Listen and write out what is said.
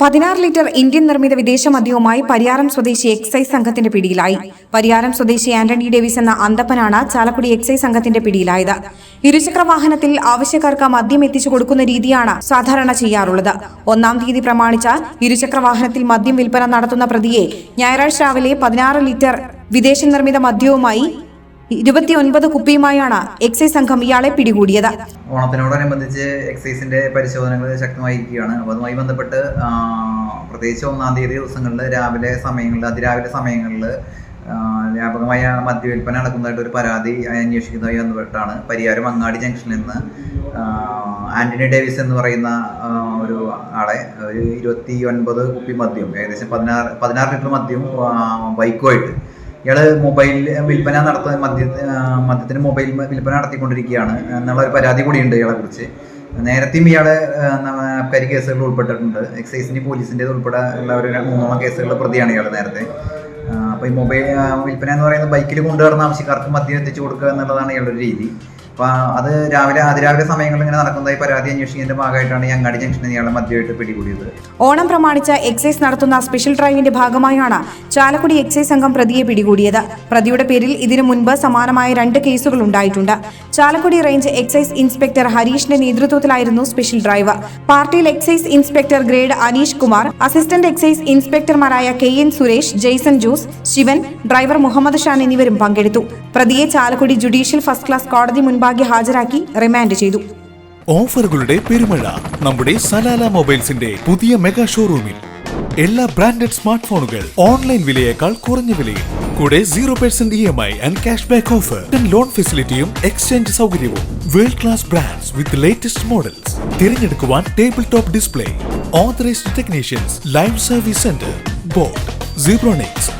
പതിനാറ് litre Indian നിർമ്മിത വിദേശ മദ്യവുമായി പരിയാരം സ്വദേശി എക്സൈസ് സംഘത്തിന്റെ പിടിയിലായി. പരിയാരം സ്വദേശി ആന്റണി ഡേവിസ് എന്ന അന്തപ്പനാണ് ചാലക്കുടി എക്സൈസ് സംഘത്തിന്റെ പിടിയിലായത്. ഇരുചക്ര വാഹനത്തിൽ ആവശ്യക്കാർക്ക് മദ്യം എത്തിച്ചു കൊടുക്കുന്ന രീതിയാണ് സാധാരണ ചെയ്യാറുള്ളത്. ഒന്നാം തീയതി പ്രമാണിച്ച ഇരുചക്ര വാഹനത്തിൽ മദ്യം വിൽപ്പന നടത്തുന്ന പ്രതിയെ ഞായറാഴ്ച രാവിലെ പതിനാറ് ലിറ്റർ വിദേശ നിർമ്മിത മദ്യവുമായി ഇരുപത്തിയൊൻപത് കുപ്പിയുമായാണ് എക്സൈസ് സംഘം ഇയാളെ പിടികൂടിയത്. ഓണത്തിനോടനുബന്ധിച്ച് എക്സൈസിന്റെ പരിശോധനകൾ ശക്തമായിരിക്കുകയാണ്. അപ്പോൾ അതുമായി ബന്ധപ്പെട്ട് പ്രത്യേകിച്ച് ഒന്നാം തീയതി ദിവസങ്ങളിൽ രാവിലെ സമയങ്ങളിൽ അതിരാവിലെ സമയങ്ങളിൽ വ്യാപകമായ മദ്യവിൽപ്പന നടക്കുന്നതായിട്ട് ഒരു പരാതി അന്വേഷിക്കുന്നതായി ബന്ധപ്പെട്ടാണ് പരിയാരം അങ്ങാടി ജംഗ്ഷനിൽ നിന്ന് ആന്റണി ഡേവിസ് എന്ന് പറയുന്ന ഒരു ആളെ ഒരു ഇരുപത്തി ഒൻപത് കുപ്പി മദ്യം ഏകദേശം പതിനാറ് പതിനാറ് ലിറ്റർ മദ്യം ബൈക്കുമായിട്ട് ഇയാൾ മൊബൈൽ വിൽപ്പന നടത്തുന്ന മദ്യ മദ്യത്തിന് മൊബൈൽ വിൽപ്പന നടത്തിക്കൊണ്ടിരിക്കുകയാണ്. എന്നുള്ള ഒരു പരാതി കൂടിയുണ്ട് ഇയാളെ കുറിച്ച്. നേരത്തെയും ഇയാൾ കരി കേസുകൾ ഉൾപ്പെട്ടിട്ടുണ്ട്. എക്സൈസിന്റെ പോലീസിന്റെ ഉൾപ്പെടെ ഉള്ള ഒരു മൂന്നോളം കേസുകളുടെ പ്രതിയാണ് ഇയാൾ നേരത്തെ. അപ്പോൾ അപ്പൊ ഈ മൊബൈൽ വിൽപ്പന എന്ന് പറയുന്നത് ബൈക്കിൽ കൊണ്ടുവരുന്ന ആവശ്യക്കാർക്ക് മദ്യം എത്തിച്ചു കൊടുക്കുക എന്നുള്ളതാണ് ഇയാളുടെ രീതി. അപ്പൊ അത് രാവിലെ അതിരാവിലെ സമയങ്ങളിൽ ഇങ്ങനെ നടക്കുന്നതായി പരാതി അന്വേഷിക്കുന്നതിന്റെ ഭാഗമായിട്ടാണ് ഈ അങ്ങാടി ജംഗ്ഷനിൽ ഇയാളെ മദ്യമായിട്ട് പിടികൂടിയത്. ഓണം പ്രമാണിച്ച എക്സൈസ് നടത്തുന്ന സ്പെഷ്യൽ ഡ്രൈവിന്റെ ഭാഗമായാണ് ചാലക്കുടി എക്സൈസ് സംഘം പ്രതിയെ പിടികൂടിയത്. പ്രതിയുടെ പേരിൽ ഇതിനു മുൻപ് സമാനമായ രണ്ട് കേസുകൾ ഉണ്ടായിട്ടുണ്ട്. ചാലക്കുടി റേഞ്ച് എക്സൈസ് ഇൻസ്പെക്ടർ ഹരീഷിന്റെ നേതൃത്വത്തിലായിരുന്നു സ്പെഷ്യൽ ഡ്രൈവർ പാർട്ടിയിൽ excise inspector grade Aneesh Kumar assistant excise ഇൻസ്പെക്ടർമാരായ K N Suresh Jaison Jose Sivan driver Muhammad Shan എന്നിവരും പങ്കെടുത്തു. പ്രതിയെ ചാലക്കുടി ജുഡീഷ്യൽ ഫസ്റ്റ് ക്ലാസ് കോടതി മുൻപാകെ ഹാജരാക്കി റിമാൻഡ് ചെയ്തു. ഓഫറുകളുടെ പെരുമഴ നമ്മുടെ സലാല മൊബൈൽസിന്റെ പുതിയ മെഗാ ഷോറൂമിൽ. എല്ലാ ബ്രാൻഡഡ് സ്മാർട്ട് ഫോണുകൾ ഓൺലൈൻ വിലയേക്കാൾ കുറഞ്ഞ വിലയിൽ. കൂടെ zero percent E M I and cash back offer loan ഫെസിലിറ്റിയും exchange സൗകര്യവും. World class brands with latest models തിരഞ്ഞെടുക്കുവാൻ table top display authorised technicians live service centre boAt Zebronics